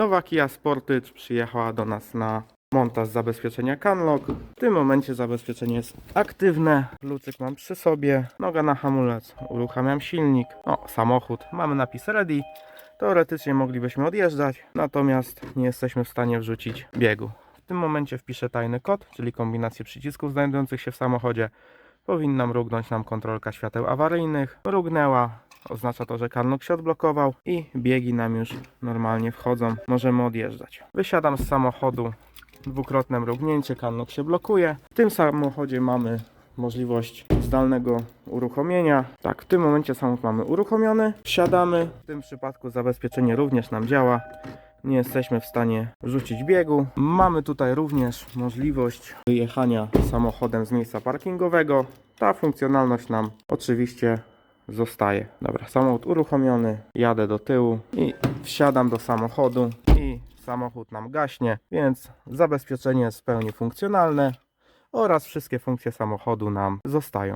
Nowa Kia Sportage przyjechała do nas na montaż zabezpieczenia Canlock. W tym momencie zabezpieczenie jest aktywne. Kluczyk mam przy sobie, noga na hamulec, uruchamiam silnik. O, samochód, mamy napis ready. Teoretycznie moglibyśmy odjeżdżać, natomiast nie jesteśmy w stanie wrzucić biegu. W tym momencie wpiszę tajny kod, czyli kombinację przycisków znajdujących się w samochodzie. Powinna mrugnąć nam kontrolka świateł awaryjnych. Mrugnęła, oznacza to, że karnok się odblokował i biegi nam już normalnie wchodzą. Możemy odjeżdżać. Wysiadam z samochodu, dwukrotne mrugnięcie, karnok się blokuje. W tym samochodzie mamy możliwość zdalnego uruchomienia. Tak, w tym momencie samochód mamy uruchomiony. Wsiadamy. W tym przypadku zabezpieczenie również nam działa. Nie jesteśmy w stanie rzucić biegu. Mamy tutaj również możliwość wyjechania samochodem z miejsca parkingowego. Ta funkcjonalność nam oczywiście zostaje. Dobra, samochód uruchomiony, jadę do tyłu i wsiadam do samochodu i samochód nam gaśnie, więc zabezpieczenie jest w pełni funkcjonalne oraz wszystkie funkcje samochodu nam zostają.